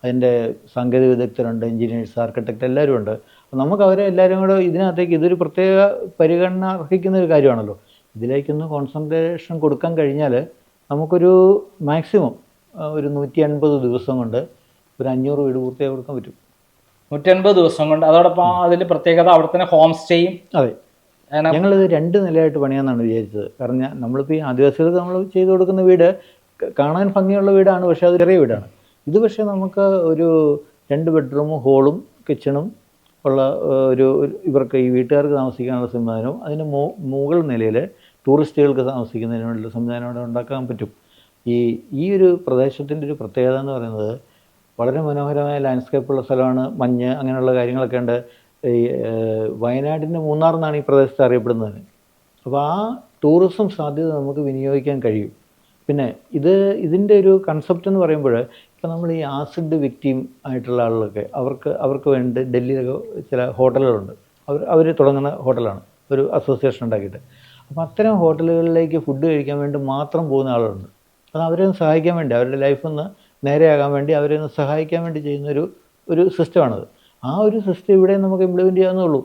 അതിന്റെ സാങ്കേതിക വിദഗ്ധരുണ്ട് എഞ്ചിനീയേഴ്സ് ആർക്കിടെക്ട് എല്ലാവരും ഉണ്ട്. നമുക്ക് അവരെ എല്ലാവരും കൂടെ ഇതിനകത്തേക്ക് ഇതൊരു പ്രത്യേക പരിഗണന അർഹിക്കുന്ന ഒരു കാര്യമാണല്ലോ. ഇതിലേക്കൊന്ന് കോൺസെൻട്രേഷൻ കൊടുക്കാൻ കഴിഞ്ഞാൽ നമുക്കൊരു മാക്സിമം ഒരു നൂറ്റി അൻപത് ദിവസം കൊണ്ട് ഒരു അഞ്ഞൂറ് വീട് പൂർത്തിയാക്കി കൊടുക്കാൻ പറ്റും. നൂറ്റി അൻപത് ദിവസം കൊണ്ട്. അതോടൊപ്പം അതിൽ പ്രത്യേകത അവിടെ തന്നെ ഹോം സ്റ്റേയും അതെ. ഞങ്ങളിത് രണ്ട് നിലയായിട്ട് പണിയാന്നാണ് വിചാരിച്ചത്. കാരണം ഞാൻ നമ്മളിപ്പോൾ ഈ ആദിവാസികൾക്ക് നമ്മൾ ചെയ്തു കൊടുക്കുന്ന വീട് കാണാൻ ഭംഗിയുള്ള വീടാണ് പക്ഷേ അത് ചെറിയ വീടാണ്. ഇത് പക്ഷേ നമുക്ക് ഒരു രണ്ട് ബെഡ്റൂമും ഹോളും കിച്ചണും ഉള്ള ഒരു ഒരു- ഇവർക്ക് ഈ വീട്ടുകാർക്ക് താമസിക്കാനുള്ള സംവിധാനവും അതിന് മു മുകൾ നിലയിൽ ടൂറിസ്റ്റുകൾക്ക് താമസിക്കുന്നതിന് വേണ്ടിയുള്ള സംവിധാനം അവിടെ ഉണ്ടാക്കാൻ പറ്റും. ഈ ഈ ഒരു പ്രദേശത്തിന്റെ ഒരു പ്രത്യേകത എന്ന് പറയുന്നത് വളരെ മനോഹരമായ ലാൻഡ്സ്കേപ്പുള്ള സ്ഥലമാണ്. മഞ്ഞ് അങ്ങനെയുള്ള കാര്യങ്ങളൊക്കെ ഉണ്ട്. ഈ വയനാടിന്റെ മൂന്നാർ എന്നാണ് ഈ പ്രദേശത്ത് അറിയപ്പെടുന്നത്. അപ്പോൾ ആ ടൂറിസം സാധ്യത നമുക്ക് വിനിയോഗിക്കാൻ കഴിയും. പിന്നെ ഇത് ഇതിന്റെ ഒരു കൺസെപ്റ്റ് എന്ന് പറയുമ്പോൾ ഇപ്പോൾ നമ്മൾ ഈ ആസിഡ് വിക്റ്റീം ആയിട്ടുള്ള ആളുകളൊക്കെ അവർക്ക് അവർക്ക് വേണ്ടി ഡൽഹിയിലൊക്കെ ചില ഹോട്ടലുകളുണ്ട് അവർ അവർ തുടങ്ങുന്ന ഹോട്ടലാണ് ഒരു അസോസിയേഷൻ ഉണ്ടാക്കിയിട്ട്. അപ്പോൾ അത്തരം ഹോട്ടലുകളിലേക്ക് ഫുഡ് കഴിക്കാൻ വേണ്ടി മാത്രം പോകുന്ന ആളുകളുണ്ട്. അത് അവരെ ഒന്ന് സഹായിക്കാൻ വേണ്ടി അവരുടെ ലൈഫ് ഒന്ന് നേരെയാകാൻ വേണ്ടി അവരെ ഒന്ന് സഹായിക്കാൻ വേണ്ടി ചെയ്യുന്നൊരു ഒരു സിസ്റ്റമാണത് ആ ഒരു സിസ്റ്റം ഇവിടെ നമുക്ക് ഇംപ്ലിമെന്റ് ചെയ്യാവുന്നുള്ളൂ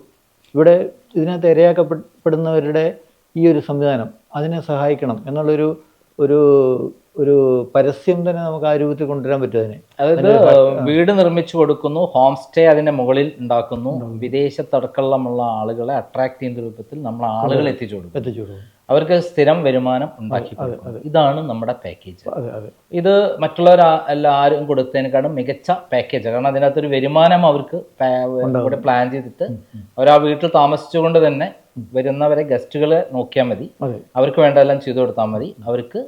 ഇവിടെ ഇതിനകത്ത് ഇരയാക്കപ്പെടുന്നവരുടെ ഈ ഒരു സംവിധാനം അതിനെ സഹായിക്കണം എന്നുള്ളൊരു ഒരു ഒരു പരസ്യം തന്നെ നമുക്ക് ആ രൂപത്തിൽ കൊണ്ടുവരാൻ പറ്റും അതിനെ. അതായത് വീട് നിർമ്മിച്ചു കൊടുക്കുന്നു ഹോം സ്റ്റേ അതിന്റെ മുകളിൽ ഉണ്ടാക്കുന്നു. വിദേശത്തടക്കമുള്ള ആളുകളെ അട്രാക്ട് ചെയ്യുന്ന രൂപത്തിൽ നമ്മൾ ആളുകളെ എത്തിച്ചു കൊടുക്കും എത്തിച്ചു കൊടുക്കും അവർക്ക് സ്ഥിരം വരുമാനം ഉണ്ടാക്കി ഇതാണ് നമ്മുടെ പാക്കേജ് ഇത് മറ്റുള്ളവർ എല്ലാവരും കൊടുത്തതിനേക്കാളും മികച്ച പാക്കേജ് കാരണം അതിനകത്തൊരു വരുമാനം അവർക്ക് കൂടെ ഇവിടെ പ്ലാൻ ചെയ്തിട്ട് അവർ ആ വീട്ടിൽ താമസിച്ചുകൊണ്ട് തന്നെ വരുന്നവരെ ഗസ്റ്റുകളെ നോക്കിയാൽ മതി. അവർക്ക് വേണ്ട എല്ലാം ചെയ്തു കൊടുത്താൽ മതി. അവർക്ക്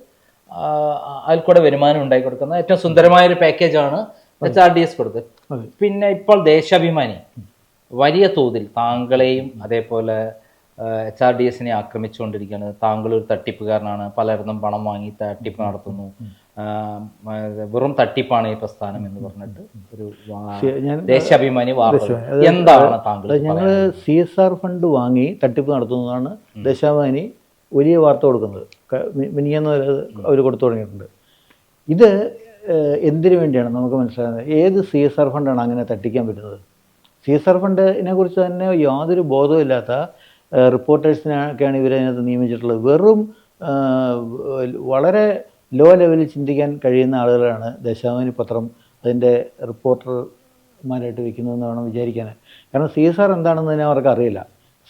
അതിൽ കൂടെ വരുമാനം ഉണ്ടാക്കി കൊടുക്കുന്ന ഏറ്റവും സുന്ദരമായ ഒരു പാക്കേജാണ് എച്ച് ആർ ഡി എസ് കൊടുത്തത്. പിന്നെ ഇപ്പോൾ ദേശാഭിമാനി. വലിയ തോതിൽ താങ്കളെയും അതേപോലെ എച്ച് ആർ ഡി എസിനെ ആക്രമിച്ചുകൊണ്ടിരിക്കുകയാണ്. താങ്കൾ ഒരു തട്ടിപ്പുകാരനാണ്. പലയിടത്തും പണം വാങ്ങി തട്ടിപ്പ് നടത്തുന്നു. വെറും തട്ടിപ്പാണ് ഈ പ്രസ്ഥാനം എന്ന് പറഞ്ഞിട്ട് ഒരു ദേശാഭിമാനി വാർത്ത എന്താണ് താങ്കൾ ഞങ്ങൾ സി എസ് ആർ ഫണ്ട് വാങ്ങി തട്ടിപ്പ് നടത്തുന്നതാണ് ദശാമാനി വലിയ വാർത്ത കൊടുക്കുന്നത്. മിനിയെന്ന് അവർ കൊടുത്തു തുടങ്ങിയിട്ടുണ്ട്. ഇത് എന്തിനു വേണ്ടിയാണ് നമുക്ക് മനസ്സിലാകുന്നത്? ഏത് സി എസ് ആർ ഫണ്ടാണ് അങ്ങനെ തട്ടിക്കാൻ പറ്റുന്നത്? സി എസ് ആർ ഫണ്ടിനെ കുറിച്ച് തന്നെ യാതൊരു ബോധവുമില്ലാത്ത റിപ്പോർട്ടേഴ്സിനൊക്കെയാണ് ഇവരതിനകത്ത് നിയമിച്ചിട്ടുള്ളത്. വെറും വളരെ ലോ ലെവലിൽ ചിന്തിക്കാൻ കഴിയുന്ന ആളുകളാണ് ദശാവനി പത്രം അതിന്റെ റിപ്പോർട്ടർമാരായിട്ട് വെക്കുന്നതെന്ന് വേണം വിചാരിക്കാൻ കാരണം സി എസ് ആർ എന്താണെന്ന് തന്നെ അവർക്ക് അറിയില്ല.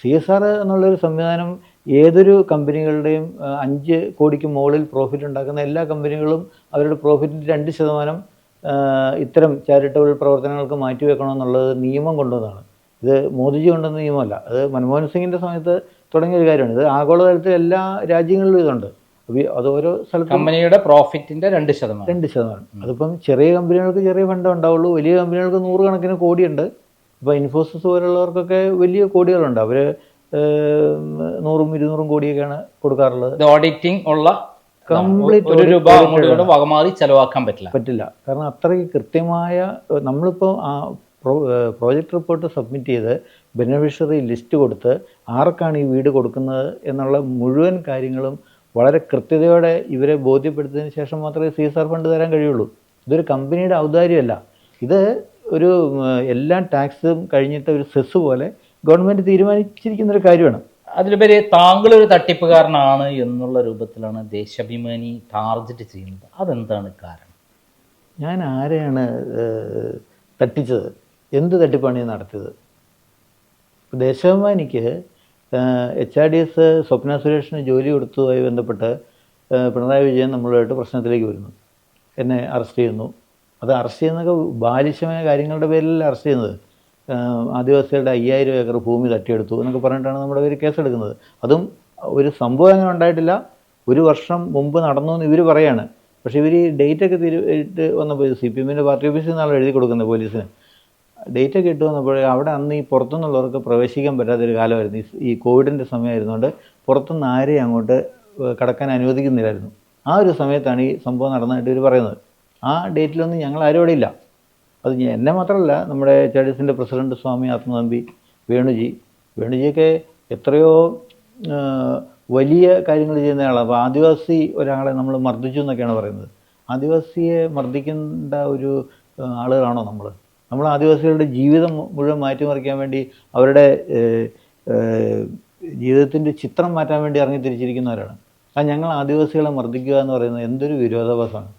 സി എസ് ആർ എന്നുള്ളൊരു സംവിധാനം ഏതൊരു കമ്പനികളുടെയും അഞ്ച് കോടിക്ക് മുകളിൽ പ്രോഫിറ്റ് ഉണ്ടാക്കുന്ന എല്ലാ കമ്പനികളും അവരുടെ പ്രോഫിറ്റിന്റെ രണ്ട് ശതമാനം ഇത്തരം ചാരിറ്റബിൾ പ്രവർത്തനങ്ങൾക്ക് മാറ്റിവെക്കണമെന്നുള്ളത് നിയമം കൊണ്ടുവന്നതാണ്. ഇത് മോദിജി കൊണ്ടുവന്ന നിയമമല്ല. അത് മൻമോഹൻ സിംഗിന്റെ സമയത്ത് തുടങ്ങിയ ഒരു കാര്യമാണ്. ഇത് ആഗോളതലത്തിൽ എല്ലാ രാജ്യങ്ങളിലും ഇതുണ്ട്. അത് ഓരോ സ്ഥലത്തും കമ്പനിയുടെ പ്രോഫിറ്റിന്റെ രണ്ട് ശതമാനം. രണ്ട് ശതമാനം. അതിപ്പം ചെറിയ കമ്പനികൾക്ക് ചെറിയ ഫണ്ട് ഉണ്ടാവുള്ളൂ. വലിയ കമ്പനികൾക്ക് നൂറുകണക്കിന് കോടിയുണ്ട്. ഇപ്പോൾ ഇൻഫോസിസ് പോലുള്ളവർക്കൊക്കെ വലിയ കോടികളുണ്ട്. അവർ നൂറും ഇരുന്നൂറും കോടിയൊക്കെയാണ് കൊടുക്കാറുള്ളത്. ഓഡിറ്റിംഗ് ഉള്ള കംപ്ലീറ്റ് ഒരു രൂപ അങ്ങോട്ട് വകമാറി ചെലവാക്കാൻ പറ്റില്ല. പറ്റില്ല. കാരണം അത്രയ്ക്ക് കൃത്യമായ നമ്മളിപ്പോൾ ആ പ്രോജക്റ്റ് റിപ്പോർട്ട് സബ്മിറ്റ് ചെയ്ത് ബെനിഫിഷ്യറി ലിസ്റ്റ് കൊടുത്ത് ആർക്കാണ് ഈ വീട് കൊടുക്കുന്നത് എന്നുള്ള മുഴുവൻ കാര്യങ്ങളും വളരെ കൃത്യതയോടെ ഇവരെ ബോധ്യപ്പെടുത്തിയതിന് ശേഷം മാത്രമേ സി എസ് ആർ ഫണ്ട് തരാൻ കഴിയുള്ളൂ. ഇതൊരു കമ്പനിയുടെ ഔദാര്യമല്ല. ഇത് ഒരു എല്ലാ ടാക്സും കഴിഞ്ഞിട്ട് ഒരു സെസ് പോലെ ഗവൺമെന്റ് തീരുമാനിച്ചിരിക്കുന്ന ഒരു കാര്യമാണ്. അതിലുപരി താങ്കൾ ഒരു തട്ടിപ്പുകാരനാണ് എന്നുള്ള രൂപത്തിലാണ് ദേശാഭിമാനി ടാർഗറ്റ് ചെയ്യുന്നത്. അതെന്താണ് കാരണം? ഞാൻ ആരെയാണ് തട്ടിച്ചത്? എന്ത് തട്ടിപ്പാണ് ഞാൻ നടത്തിയത്? ദേശാഭിമാനിക്ക് H R D S Swapna സുരേഷിന് ജോലി കൊടുത്തതുമായി ബന്ധപ്പെട്ട് പിണറായി വിജയൻ നമ്മളുമായിട്ട് പ്രശ്നത്തിലേക്ക് വരുന്നു. എന്നെ അറസ്റ്റ് ചെയ്യുന്നു. അത് അറസ്റ്റ് ചെയ്യുന്നതൊക്കെ ബാലിശമായ കാര്യങ്ങളുടെ പേരിലല്ല അറസ്റ്റ് ചെയ്യുന്നത്. ആദിവാസികളുടെ അയ്യായിരം ഏക്കർ ഭൂമി തട്ടിയെടുത്തു എന്നൊക്കെ പറഞ്ഞിട്ടാണ് നമ്മുടെ പേര് കേസെടുക്കുന്നത്. അതും ഒരു സംഭവം അങ്ങനെ ഉണ്ടായിട്ടില്ല. ഒരു വർഷം മുമ്പ് നടന്നു എന്ന് ഇവർ പറയാണ്. പക്ഷേ ഇവർ ഈ ഡേറ്റ് ഒക്കെ തിരു വന്നപ്പോൾ സി പി എമ്മിന്റെ പാർട്ടി ഓഫീസിൽ നിന്നാണ് എഴുതി കൊടുക്കുന്നത് പോലീസിന്. ഡേറ്റ് ഒക്കെ ഇട്ട് വന്നപ്പോൾ അവിടെ അന്ന് ഈ പുറത്തുനിന്നുള്ളവർക്ക് പ്രവേശിക്കാൻ പറ്റാത്തൊരു കാലമായിരുന്നു. ഈ കോവിഡിന്റെ സമയമായിരുന്നുകൊണ്ട് പുറത്തുനിന്ന് ആരെയും അങ്ങോട്ട് കടക്കാൻ അനുവദിക്കുന്നില്ലായിരുന്നു. ആ ഒരു സമയത്താണ് ഈ സംഭവം നടന്നതായിട്ട് ഇവർ പറയുന്നത്. ആ ഡേറ്റിലൊന്നും ഞങ്ങൾ ആരും അവിടെ ഇല്ല. അത് എന്നെ മാത്രമല്ല നമ്മുടെ ചാഡീസിന്റെ പ്രസിഡന്റ് സ്വാമി ആത്മനമ്പി വേണുജി. വേണുജിയൊക്കെ എത്രയോ വലിയ കാര്യങ്ങൾ ചെയ്യുന്ന ആളാണ് അപ്പോൾ ആദിവാസി ഒരാളെ നമ്മൾ മർദ്ദിച്ചു എന്നൊക്കെയാണ് പറയുന്നത്. ആദിവാസിയെ മർദ്ദിക്കേണ്ട ഒരു ആളുകളാണോ നമ്മൾ നമ്മൾ ആദിവാസികളുടെ ജീവിതം മുഴുവൻ മാറ്റിമറിക്കാൻ വേണ്ടി അവരുടെ ജീവിതത്തിന്റെ ചിത്രം മാറ്റാൻ വേണ്ടി ഇറങ്ങി തിരിച്ചിരിക്കുന്നവരാണ് ആ ഞങ്ങൾ ആദിവാസികളെ മർദ്ദിക്കുക എന്ന് പറയുന്നത് എന്തൊരു വിരോധാഭാസമാണ്.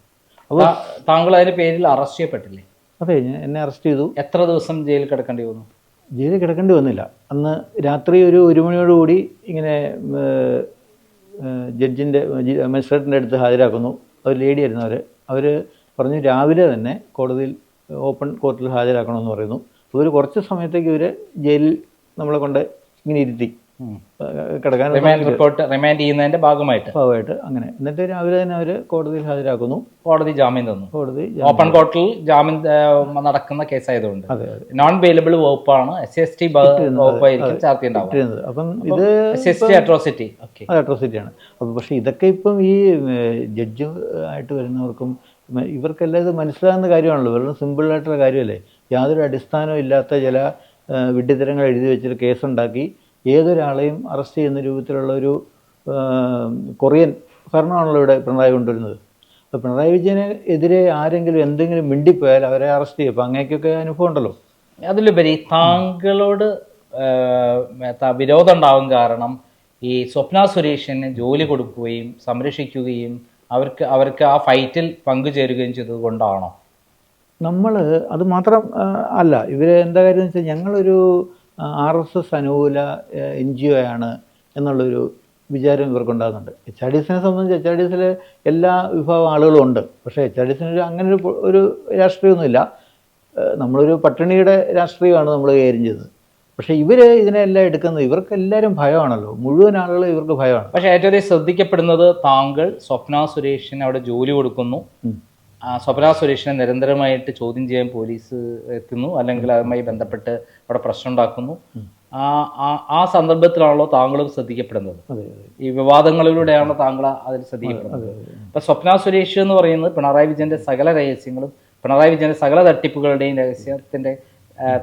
അപ്പോൾ താങ്കൾ അതിന്റെ പേരിൽ അറസ്റ്റ് ചെയ്യപ്പെട്ടില്ലേ? അതെ എന്നെ അറസ്റ്റ് ചെയ്തു. എത്ര ദിവസം ജയിലിൽ കിടക്കേണ്ടി വന്നു? ജയിലിൽ കിടക്കേണ്ടി വന്നില്ല. അന്ന് രാത്രി ഒരു ഒരു മണിയോടുകൂടി ഇങ്ങനെ ജഡ്ജിന്റെ മജിസ്ട്രേറ്റിന്റെ അടുത്ത് ഹാജരാക്കുന്നു. അവർ ലേഡി ആയിരുന്നു അവർ അവർ പറഞ്ഞു രാവിലെ തന്നെ കോടതിയിൽ ഓപ്പൺ കോർട്ടിൽ ഹാജരാക്കണമെന്ന് പറയുന്നു. അപ്പോൾ ഒരു കുറച്ച് സമയത്തേക്ക് ഇവർ ജയിലിൽ നമ്മളെ കൊണ്ട് ഇങ്ങനെ ഇരുത്തി. കിടക്കാൻ റിമാൻഡ് റിപ്പോർട്ട് റിമാൻഡ് ചെയ്യുന്നതിന്റെ ഭാഗമായിട്ട്. ഭാഗമായിട്ട് അങ്ങനെ. എന്നിട്ട് രാവിലെ തന്നെ അവർ കോടതിയിൽ ഹാജരാക്കുന്നു. കോടതി ജാമ്യം തന്നു. കോടതി ഓപ്പൺ കോർട്ടിൽ ജാമ്യം നടക്കുന്ന കേസായതുകൊണ്ട്. നോൺ അവൈലബിൾ വകുപ്പാണ് എസ് എസ് ടി വകുപ്പായിരിക്കും അപ്പം ഇത് എസ് എസ് ടി അട്രോസിറ്റി അട്രോസിറ്റിയാണ് അപ്പോൾ പക്ഷേ ഇതൊക്കെ ഇപ്പം ഈ ജഡ്ജ് ആയിട്ട് വരുന്നവർക്കും ഇവർക്കെല്ലാം ഇത് മനസ്സിലാകുന്ന കാര്യമാണല്ലോ. വെറും സിമ്പിളായിട്ടുള്ള കാര്യമല്ലേ. യാതൊരു അടിസ്ഥാനവും ഇല്ലാത്ത ചില വിഡ്ഢിത്തരങ്ങൾ എഴുതി വെച്ചിട്ട് കേസുണ്ടാക്കി ഏതൊരാളെയും അറസ്റ്റ് ചെയ്യുന്ന രൂപത്തിലുള്ള ഒരു കൊറിയൻ ഭരണമാണല്ലോ ഇവിടെ പിണറായി കൊണ്ടുവരുന്നത്. അപ്പോൾ പിണറായി വിജയന് എതിരെ ആരെങ്കിലും എന്തെങ്കിലും മിണ്ടിപ്പോയാൽ അവരെ അറസ്റ്റ് ചെയ്യും. അപ്പോൾ അങ്ങേക്കൊക്കെ അനുഭവം ഉണ്ടല്ലോ. അതിലുപരി താങ്കളോട് വിരോധം ഉണ്ടാവും കാരണം ഈ സ്വപ്ന സുരേഷിന് ജോലി കൊടുക്കുകയും സംരക്ഷിക്കുകയും അവർക്ക് അവർക്ക് ആ ഫൈറ്റിൽ പങ്കുചേരുകയും ചെയ്തത് കൊണ്ടാണോ? നമ്മൾ അത് മാത്രം അല്ല. ഇവർ എന്താ കാര്യം വെച്ചാൽ ഞങ്ങളൊരു ആർ എസ് എസ് അനുകൂല എൻ ജി ഒ ആണ് എന്നുള്ളൊരു വിചാരം ഇവർക്കുണ്ടാകുന്നുണ്ട്. എച്ച് ആർ ഡി എസിനെ സംബന്ധിച്ച് എച്ച് ആർ ഡി എസിൽ എല്ലാ വിഭാഗം ആളുകളും ഉണ്ട്. പക്ഷേ എച്ച് ആർ ഡി എസിന് ഒരു അങ്ങനെ ഒരു ഒരു രാഷ്ട്രീയമൊന്നുമില്ല നമ്മളൊരു പട്ടിണിയുടെ രാഷ്ട്രീയമാണ് നമ്മൾ കൈകാര്യം ചെയ്തത്. പക്ഷേ ഇവർ ഇതിനെല്ലാം എടുക്കുന്നത് ഇവർക്ക് എല്ലാവരും ഭയമാണല്ലോ. മുഴുവൻ ആളുകളും ഇവർക്ക് ഭയമാണ്. പക്ഷേ ഏറ്റവും ശ്രദ്ധിക്കപ്പെടുന്നത് താങ്കൾ സ്വപ്ന സുരേഷിന് അവിടെ ജോലി കൊടുക്കുന്നു. സ്വപ്ന സുരേഷിനെ നിരന്തരമായിട്ട് ചോദ്യം ചെയ്യാൻ പോലീസ് എത്തുന്നു. അല്ലെങ്കിൽ അതുമായി ബന്ധപ്പെട്ട് അവിടെ പ്രശ്നം ഉണ്ടാക്കുന്നു. ആ ആ- ആ സന്ദർഭത്തിലാണല്ലോ താങ്കളും ശ്രദ്ധിക്കപ്പെടുന്നത്. ഈ വിവാദങ്ങളിലൂടെയാണ് താങ്കൾ അതിൽ ശ്രദ്ധിക്കപ്പെടുന്നത്. ഇപ്പൊ സ്വപ്ന സുരേഷ് എന്ന് പറയുന്നത് പിണറായി വിജയന്റെ സകല രഹസ്യങ്ങളും പിണറായി വിജയന്റെ സകല തട്ടിപ്പുകളുടെയും രഹസ്യത്തിന്റെ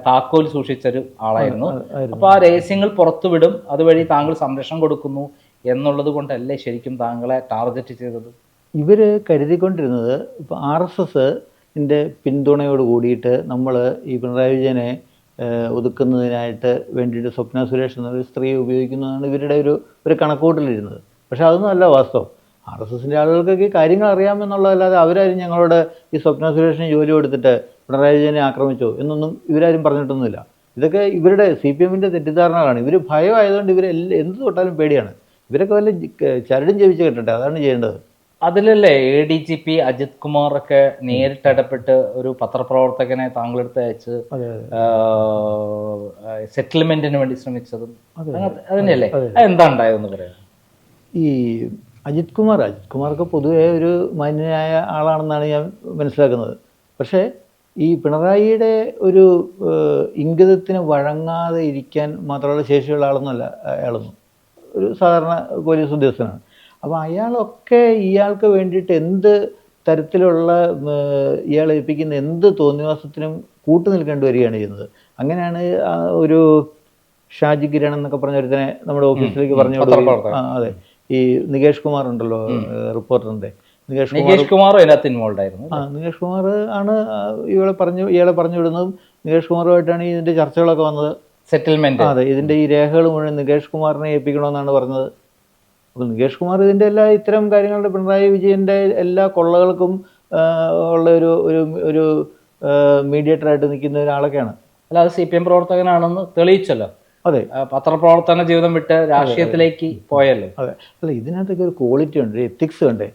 താക്കോൽ സൂക്ഷിച്ച ഒരു ആളായിരുന്നു അപ്പൊ ആ രഹസ്യങ്ങൾ പുറത്തുവിടും. അതുവഴി താങ്കൾ സംരക്ഷണം കൊടുക്കുന്നു എന്നുള്ളത് കൊണ്ടല്ലേ ശരിക്കും താങ്കളെ ടാർഗറ്റ് ചെയ്തത്? ഇവർ കരുതിക്കൊണ്ടിരുന്നത് ഇപ്പോൾ ആർ എസ് എസിന്റെ പിന്തുണയോട് കൂടിയിട്ട് നമ്മൾ ഈ പിണറായി വിജയനെ ഒതുക്കുന്നതിനായിട്ട് വേണ്ടിയിട്ട് സ്വപ്ന സുരേഷ് എന്നൊരു സ്ത്രീ ഉപയോഗിക്കുന്നതാണ് ഇവരുടെ ഒരു ഒരു കണക്കൂട്ടിലിരുന്നത് പക്ഷെ അതൊന്നും അല്ല വാസ്തവം. ആർ എസ് എസിന്റെ ആളുകൾക്കൊക്കെ കാര്യങ്ങൾ അറിയാമെന്നുള്ളതല്ലാതെ അവരാരും ഞങ്ങളോട് ഈ സ്വപ്ന സുരേഷിന് ജോലി കൊടുത്തിട്ട് പിണറായി വിജയനെ ആക്രമിച്ചോ എന്നൊന്നും ഇവരാരും പറഞ്ഞിട്ടൊന്നുമില്ല. ഇതൊക്കെ ഇവരുടെ സി പി എമ്മിന്റെ തെറ്റിദ്ധാരണകളാണ്. ഇവർ ഭയമായതുകൊണ്ട് ഇവർ എന്ത് തൊട്ടാലും പേടിയാണ്. ഇവരൊക്കെ വല്ല ചരടും ജപിച്ച് കെട്ടട്ടെ? അതാണ് ചെയ്യേണ്ടത്. അതിലല്ലേ A D G P Ajith Kumar ഒക്കെ നേരിട്ട് ഇടപെട്ട് ഒരു പത്രപ്രവർത്തകനെ താങ്കളെടുത്ത് അയച്ച് സെറ്റിൽമെന്റിന് വേണ്ടി ശ്രമിച്ചതും. അതിനല്ലേ? എന്താ ഉണ്ടായതെന്ന് പറയാം ഈ അജിത് കുമാർ അജിത് കുമാർക്ക് പൊതുവെ ഒരു മാന്യനായ ആളാണെന്നാണ് ഞാൻ മനസ്സിലാക്കുന്നത്. പക്ഷേ ഈ പിണറായിയുടെ ഒരു ഇംഗിതത്തിന് വഴങ്ങാതെ ഇരിക്കാൻ മാത്രമുള്ള ശേഷിയുള്ള ആളൊന്നുമല്ല അയാളൊന്നും. ഒരു സാധാരണ പോലീസ് ഉദ്യോഗസ്ഥനാണ്. അപ്പോൾ അയാളൊക്കെ ഇയാൾക്ക് വേണ്ടിയിട്ട് എന്ത് തരത്തിലുള്ള ഇയാൾ ഇയാളെ ഏൽപ്പിക്കുന്ന എന്ത് തോന്നിവാസത്തിനും കൂട്ടു നിൽക്കേണ്ടി വരികയാണ് ചെയ്യുന്നത്. അങ്ങനെയാണ് ഒരു ഷാജി കിരൺ എന്നൊക്കെ പറഞ്ഞ ഒരുത്തനെ നമ്മുടെ ഓഫീസിലേക്ക് പറഞ്ഞു അതെ. ഈ നികേഷ് കുമാർ ഉണ്ടല്ലോ റിപ്പോർട്ടറിന്റെ. നികേഷ് കുമാർ ഇൻവോൾഡ് ഇൻവോൾവ് ആ നികേഷ് കുമാർ ആണ് ഇയാളെ പറഞ്ഞു ഇയാളെ പറഞ്ഞു വിടുന്നതും നികേഷ് കുമാറുമായിട്ടാണ് ഇതിന്റെ ചർച്ചകളൊക്കെ വന്നത്. സെറ്റിൽമെന്റ് അതെ. ഇതിന്റെ ഈ രേഖകൾ മുഴുവൻ നികേഷ് കുമാറിനെ ഏൽപ്പിക്കണമെന്നാണ് പറഞ്ഞത്. അപ്പോൾ നികേഷ് കുമാർ ഇതിന്റെ എല്ലാ ഇത്തരം കാര്യങ്ങളുടെ പിണറായി വിജയന്റെ എല്ലാ കൊള്ളകൾക്കും ഉള്ള ഒരു ഒരു ഒരു മീഡിയേറ്ററായിട്ട് നിൽക്കുന്ന ഒരാളൊക്കെയാണ്. അല്ല അത് സി പി എം പ്രവർത്തകനാണെന്ന് തെളിയിച്ചല്ലോ. അതെ. പത്രപ്രവർത്തന ജീവിതം വിട്ട് രാഷ്ട്രീയത്തിലേക്ക് പോയല്ലോ? അതെ. അല്ല ഇതിനകത്തൊക്കെ ഒരു ക്വാളിറ്റി ഉണ്ട് എത്തിക്സ് ഉണ്ട്.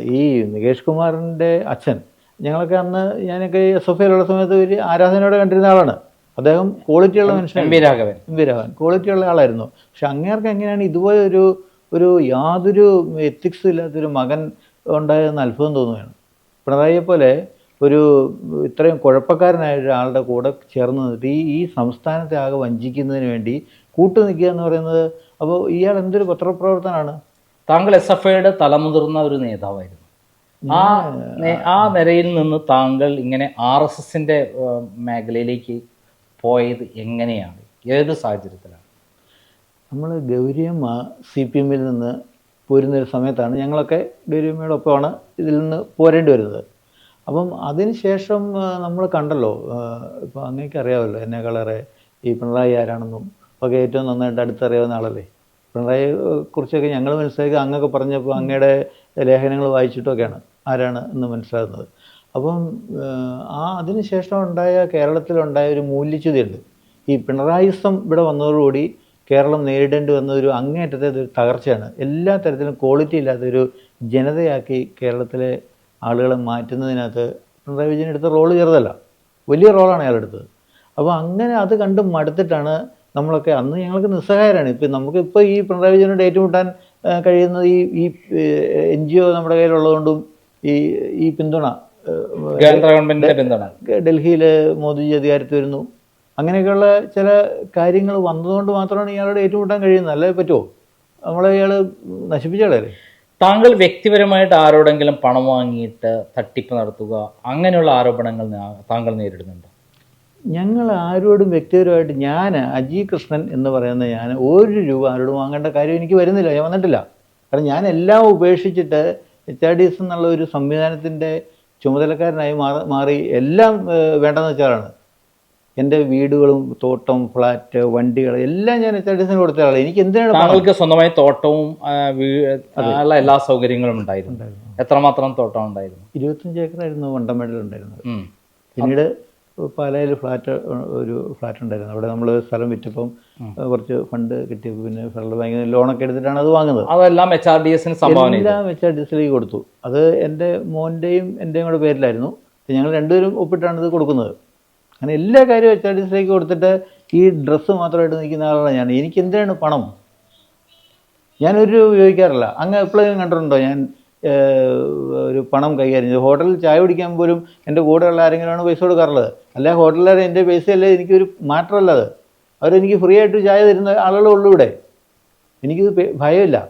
ഈ നികേഷ് കുമാറിന്റെ അച്ഛൻ ഞങ്ങളൊക്കെ അന്ന് ഞാനൊക്കെ എസ് എഫ് ഐയിലുള്ള സമയത്ത് ഒരു ആരാധനയോടെ കണ്ടിരുന്ന ആളാണ്. അദ്ദേഹം ക്വാളിറ്റിയുള്ള മനുഷ്യൻ M V Raghavan. M V Raghavan. ക്വാളിറ്റിയുള്ള ആളായിരുന്നു. പക്ഷെ അങ്ങേർക്ക് എങ്ങനെയാണ് ഇതുപോലെ ഒരു ഒരു യാതൊരു എത്തിക്സും ഇല്ലാത്തൊരു മകൻ ഉണ്ടായതെന്ന് അത്ഭുതം തോന്നുകയാണ്. പിണറായിയെ പോലെ ഒരു ഇത്രയും കുഴപ്പക്കാരനായ ഒരാളുടെ കൂടെ ചേർന്ന് നിന്നിട്ട് ഈ ഈ സംസ്ഥാനത്തെ ആകെ വഞ്ചിക്കുന്നതിന് വേണ്ടി കൂട്ടു നിൽക്കുക എന്ന് പറയുന്നത് അപ്പോൾ ഇയാൾ എന്തൊരു പത്രപ്രവർത്തനമാണ് താങ്കൾ എസ് എഫ് ഐയുടെ തലമുതിർന്ന ഒരു നേതാവായിരുന്നു. ആ ആ നിരയിൽ നിന്ന് താങ്കൾ ഇങ്ങനെ ആർ എസ് എസിന്റെ മേഖലയിലേക്ക് പോയത് എങ്ങനെയാണ്? ഏത് സാഹചര്യത്തിലാണ്? നമ്മൾ ഗൗരിയമ്മ സി പി എമ്മിൽ നിന്ന് പോരുന്നൊരു സമയത്താണ് ഞങ്ങളൊക്കെ ഗൗരിയമ്മയുടെ ഒപ്പമാണ് ഇതിൽ നിന്ന് പോരേണ്ടി വരുന്നത്. അപ്പം അതിന് ശേഷം നമ്മൾ കണ്ടല്ലോ ഇപ്പോൾ അങ്ങേക്ക് അറിയാമല്ലോ എന്നെക്കാളേറെ ഈ പിണറായി ആരാണെന്നും ഒക്കെ ഏറ്റവും നന്നായിട്ട് അടുത്തറിയാവുന്ന ആളല്ലേ. പിണറായി കുറിച്ചൊക്കെ ഞങ്ങൾ മനസ്സിലാക്കി അങ്ങൊക്കെ പറഞ്ഞപ്പോൾ അങ്ങയുടെ ലേഖനങ്ങൾ വായിച്ചിട്ടൊക്കെയാണ് ആരാണ് എന്ന് മനസ്സിലാകുന്നത് അപ്പം ആ അതിന് ശേഷം ഉണ്ടായ കേരളത്തിലുണ്ടായ ഒരു മൂല്യച്യുതിയുണ്ട്. ഈ പിണറായിസം ഇവിടെ വന്നതോടുകൂടി കേരളം നേരിടേണ്ടി വന്ന ഒരു അങ്ങേയറ്റത്തെ ഒരു തകർച്ചയാണ്. എല്ലാ തരത്തിലും ക്വാളിറ്റി ഇല്ലാത്തൊരു ജനതയാക്കി കേരളത്തിലെ ആളുകളെ മാറ്റുന്നതിനകത്ത് പിണറായി വിജയൻ എടുത്ത റോൾ ചെറുതല്ല. വലിയ റോളാണ് അയാൾ എടുത്തത് അപ്പോൾ അങ്ങനെ അത് കണ്ട് മടുത്തിട്ടാണ് നമ്മളൊക്കെ അന്ന് ഞങ്ങൾക്ക് നിസ്സഹായരാണ്. ഇപ്പം നമുക്ക് ഇപ്പോൾ ഈ പിണറായി വിജയനോട് ഏറ്റുമുട്ടാൻ കഴിയുന്നത് ഈ ഈ എൻ ജി ഒ നമ്മുടെ കയ്യിലുള്ളതുകൊണ്ടും ഈ ഈ പിന്തുണ കേന്ദ്ര ഗവൺമെന്റിന്റെ പിന്തുണ. ഡൽഹിയിൽ മോദിജി അധികാരത്തിൽ വരുന്നു. അങ്ങനെയൊക്കെയുള്ള ചില കാര്യങ്ങൾ വന്നതുകൊണ്ട് മാത്രമാണ് ഇയാളോട് ഏറ്റുമുട്ടാൻ കഴിയുന്നത്. അല്ലേ പറ്റുമോ നമ്മളെ ഇയാൾ നശിപ്പിച്ചാളല്ലേ താങ്കൾ വ്യക്തിപരമായിട്ട് ആരോടെങ്കിലും പണം വാങ്ങിയിട്ട് തട്ടിപ്പ് നടത്തുക അങ്ങനെയുള്ള ആരോപണങ്ങൾ താങ്കൾ നേരിടുന്നുണ്ടോ? ഞങ്ങൾ ആരോടും വ്യക്തിപരമായിട്ട് ഞാൻ അജി കൃഷ്ണൻ എന്ന് പറയുന്ന ഞാൻ ഒരു രൂപ ആരോടും വാങ്ങേണ്ട കാര്യം എനിക്ക് വരുന്നില്ല. ഞാൻ വന്നിട്ടില്ല. കാരണം ഞാൻ എല്ലാം ഉപേക്ഷിച്ചിട്ട് എച്ച് ആർ ഡി എസ് എന്നുള്ള ഒരു സംവിധാനത്തിന്റെ ചുമതലക്കാരനായി മാറി മാറി എല്ലാം വേണ്ടെന്ന് വെച്ചാലാണ് എന്റെ വീടുകളും തോട്ടം ഫ്ലാറ്റ് വണ്ടികൾ എല്ലാം ഞാൻ ഡി കൊടുത്ത ആളാണ് എനിക്ക് എന്തിനാണ്? താങ്കൾക്ക് സ്വന്തമായി തോട്ടവും ഉള്ള എല്ലാ സൗകര്യങ്ങളും ഉണ്ടായിരുന്നു. എത്രമാത്രം തോട്ടം ഉണ്ടായിരുന്നു? ഇരുപത്തഞ്ച് ഏക്കറായിരുന്നു വണ്ടമേടിൽ ഉണ്ടായിരുന്നത്. പിന്നീട് പാലയിൽ ഫ്ലാറ്റ് ഒരു ഫ്ലാറ്റ് ഉണ്ടായിരുന്നു. അവിടെ നമ്മൾ സ്ഥലം വിറ്റപ്പം കുറച്ച് ഫണ്ട് കിട്ടിയപ്പോൾ പിന്നെ ഫെഡറൽ ബാങ്കിൽ നിന്ന് ലോണൊക്കെ എടുത്തിട്ടാണ് അത് വാങ്ങുന്നത്. അതെല്ലാം എച്ച് ആർ ഡി എസിന് എല്ലാം എച്ച് ആർ ഡി എസ് കൊടുത്തു. അത് എന്റെ മോന്റെയും എന്റെയും കൂടെ പേരിലായിരുന്നു. ഞങ്ങൾ രണ്ടുപേരും ഒപ്പിട്ടാണ് ഇത് കൊടുക്കുന്നത്. അങ്ങനെ എല്ലാ കാര്യവും എച്ച് ആർ ഡി സിയിലേക്ക് കൊടുത്തിട്ട് ഈ ഡ്രസ്സ് മാത്രമായിട്ട് നിൽക്കുന്ന ആളാണ് ഞാൻ. എനിക്ക് എന്തിനാണ് പണം? ഞാനൊരു ഉപയോഗിക്കാറില്ല. അങ്ങ് എപ്പോഴും കണ്ടിട്ടുണ്ടോ? ഞാൻ ഒരു പണം കൈകാര്യം ചെയ്തു ഹോട്ടലിൽ ചായ കുടിക്കാൻ പോലും എന്റെ കൂടെയുള്ള ആരെങ്കിലുമാണ് പൈസ കൊടുക്കാറുള്ളത്. അല്ല ഹോട്ടലിൽ എന്റെ പൈസ പൈസയല്ലേ എനിക്കൊരു മാറ്ററല്ലത് അവരെനിക്ക് ഫ്രീ ആയിട്ട് ചായ തരുന്ന ആളുകളുള്ളൂ ഇവിടെ. എനിക്കിത് ഭയമില്ല.